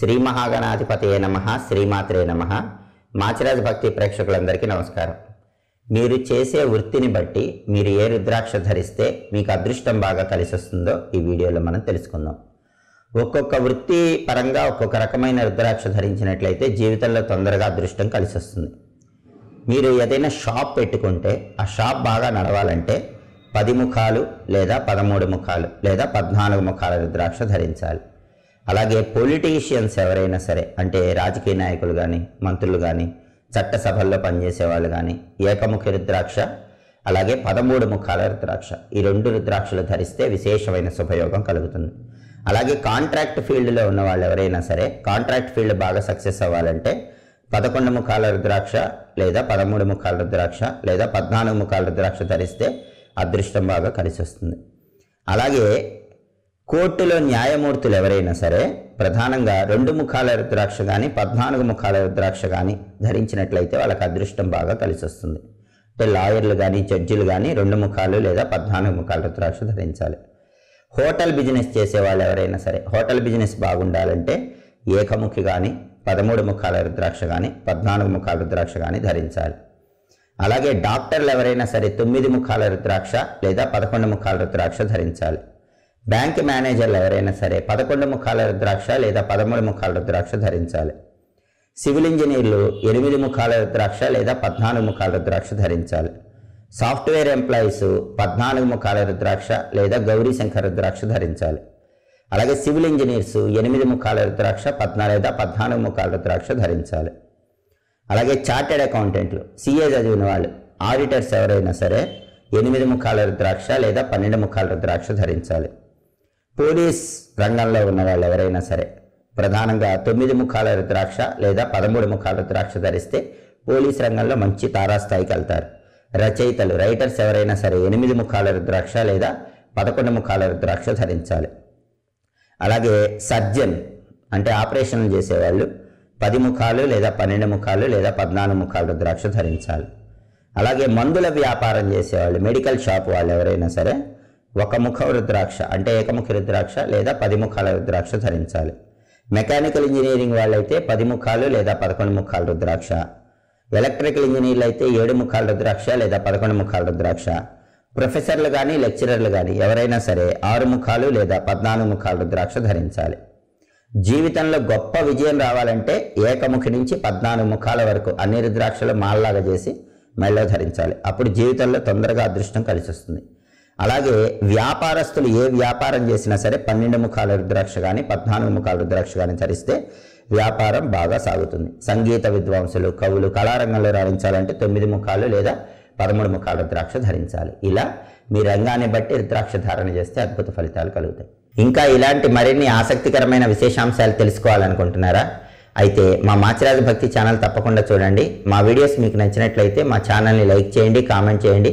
శ్రీ మహాగణాధిపతయే నమ శ్రీమాత్రే నమ. మాచిరాజ్ భక్తి ప్రేక్షకులందరికీ నమస్కారం. మీరు చేసే వృత్తిని బట్టి మీరు ఏ రుద్రాక్ష ధరిస్తే మీకు అదృష్టం బాగా కలిసి వస్తుందో ఈ వీడియోలో మనం తెలుసుకుందాం. ఒక్కొక్క వృత్తి పరంగా ఒక్కొక్క రకమైన రుద్రాక్ష ధరించినట్లయితే జీవితంలో తొందరగా అదృష్టం కలిసి వస్తుంది మీరు ఏదైనా షాప్ పెట్టుకుంటే ఆ షాప్ బాగా నడవాలంటే పది ముఖాలు లేదా పదమూడు ముఖాలు లేదా పద్నాలుగు ముఖాల రుద్రాక్ష ధరించాలి. అలాగే పొలిటీషియన్స్ ఎవరైనా సరే అంటే రాజకీయ నాయకులు కానీ మంత్రులు కానీ చట్టసభల్లో పనిచేసే వాళ్ళు కానీ ఏకముఖి రుద్రాక్ష అలాగే పదమూడు ముఖాల రుద్రాక్ష ఈ రెండు రుద్రాక్షలు ధరిస్తే విశేషమైన శుభయోగం కలుగుతుంది. అలాగే కాంట్రాక్ట్ ఫీల్డ్లో ఉన్న వాళ్ళు ఎవరైనా సరే కాంట్రాక్ట్ ఫీల్డ్ బాగా సక్సెస్ అవ్వాలంటే పదకొండు ముఖాల రుద్రాక్ష లేదా పదమూడు ముఖాల రుద్రాక్ష లేదా పద్నాలుగు ముఖాల రుద్రాక్ష ధరిస్తే అదృష్టం బాగా కలిసి వస్తుంది అలాగే కోర్టులో న్యాయమూర్తులు ఎవరైనా సరే ప్రధానంగా రెండు ముఖాల రుద్రాక్ష కానీ పద్నాలుగు ముఖాల రుద్రాక్ష కానీ ధరించినట్లయితే వాళ్ళకి అదృష్టం బాగా కలిసి వస్తుంది అంటే లాయర్లు కానీ జడ్జిలు కానీ రెండు ముఖాలు లేదా పద్నాలుగు ముఖాల రుద్రాక్ష ధరించాలి. హోటల్ బిజినెస్ చేసే వాళ్ళు ఎవరైనా సరే హోటల్ బిజినెస్ బాగుండాలంటే ఏకముఖి కానీ పదమూడు ముఖాల రుద్రాక్ష కానీ పద్నాలుగు ముఖాల రుద్రాక్ష కానీ ధరించాలి. అలాగే డాక్టర్లు ఎవరైనా సరే తొమ్మిది ముఖాల రుద్రాక్ష లేదా పదకొండు ముఖాల రుద్రాక్ష ధరించాలి. బ్యాంక్ మేనేజర్లు ఎవరైనా సరే పదకొండు ముఖాల రుద్రాక్ష లేదా పదమూడు ముఖాల రుద్రాక్ష ధరించాలి. సివిల్ ఇంజనీర్లు ఎనిమిది ముఖాల రుద్రాక్ష లేదా పద్నాలుగు ముఖాల రుద్రాక్ష ధరించాలి. సాఫ్ట్వేర్ ఎంప్లాయీస్ పద్నాలుగు ముఖాల రుద్రాక్ష లేదా గౌరీ శంకర్ రుద్రాక్ష ధరించాలి. అలాగే సివిల్ ఇంజనీర్స్ ఎనిమిది ముఖాల రుద్రాక్ష పద్నాలుగు లేదా పద్నాలుగు ముఖాల రుద్రాక్ష ధరించాలి. అలాగే చార్టెడ్ అకౌంటెంట్లు సిఏ చదివిన వాళ్ళు ఆడిటర్స్ ఎవరైనా సరే ఎనిమిది ముఖాల రుద్రాక్ష లేదా పన్నెండు ముఖాల రుద్రాక్ష ధరించాలి. పోలీస్ రంగంలో ఉన్న వాళ్ళు ఎవరైనా సరే ప్రధానంగా తొమ్మిది ముఖాల రుద్రాక్ష లేదా పదమూడు ముఖాల రుద్రాక్ష ధరిస్తే పోలీస్ రంగంలో మంచి తారాస్థాయికి వెళ్తారు. రచయితలు రైటర్స్ ఎవరైనా సరే ఎనిమిది ముఖాల రుద్రాక్ష లేదా పదకొండు ముఖాల రుద్రాక్ష ధరించాలి. అలాగే సర్జన్ అంటే ఆపరేషన్లు చేసేవాళ్ళు పది ముఖాలు లేదా పన్నెండు ముఖాలు లేదా పద్నాలుగు ముఖాల రుద్రాక్ష ధరించాలి. అలాగే మందుల వ్యాపారం చేసేవాళ్ళు మెడికల్ షాప్ వాళ్ళు ఎవరైనా సరే ఒక ముఖ రుద్రాక్ష అంటే ఏకముఖ రుద్రాక్ష లేదా పది ముఖాల రుద్రాక్ష ధరించాలి. మెకానికల్ ఇంజనీరింగ్ వాళ్ళైతే పది ముఖాలు లేదా పదకొండు ముఖాల రుద్రాక్ష. ఎలక్ట్రికల్ ఇంజనీర్లు అయితే ఏడు ముఖాల రుద్రాక్ష లేదా పదకొండు ముఖాల రుద్రాక్ష. ప్రొఫెసర్లు కానీ లెక్చరర్లు కానీ ఎవరైనా సరే ఆరు ముఖాలు లేదా పద్నాలుగు ముఖాల రుద్రాక్ష ధరించాలి. జీవితంలో గొప్ప విజయం రావాలంటే ఏకముఖి నుంచి పద్నాలుగు ముఖాల వరకు అన్ని రుద్రాక్షలు మాల్లాగా చేసి మెళ్ళో ధరించాలి. అప్పుడు జీవితంలో తొందరగా అదృష్టం కలిసి వస్తుంది అలాగే వ్యాపారస్తులు ఏ వ్యాపారం చేసినా సరే పన్నెండు ముఖాల రుద్రాక్ష కానీ పద్నాలుగు ముఖాల రుద్రాక్ష కానీ ధరిస్తే వ్యాపారం బాగా సాగుతుంది. సంగీత విద్వాంసులు కవులు కళారంగంలో రాణించాలంటే తొమ్మిది ముఖాలు లేదా పదమూడు ముఖాల రుద్రాక్ష ధరించాలి. ఇలా మీ రంగాన్ని బట్టి రుద్రాక్ష ధారణ చేస్తే అద్భుత ఫలితాలు కలుగుతాయి. ఇంకా ఇలాంటి మరిన్ని ఆసక్తికరమైన విశేషాంశాలు తెలుసుకోవాలనుకుంటున్నారా? అయితే మా మాచిరాజు భక్తి ఛానల్ తప్పకుండా చూడండి. మా వీడియోస్ మీకు నచ్చినట్లయితే మా ఛానల్ని లైక్ చేయండి కామెంట్ చేయండి.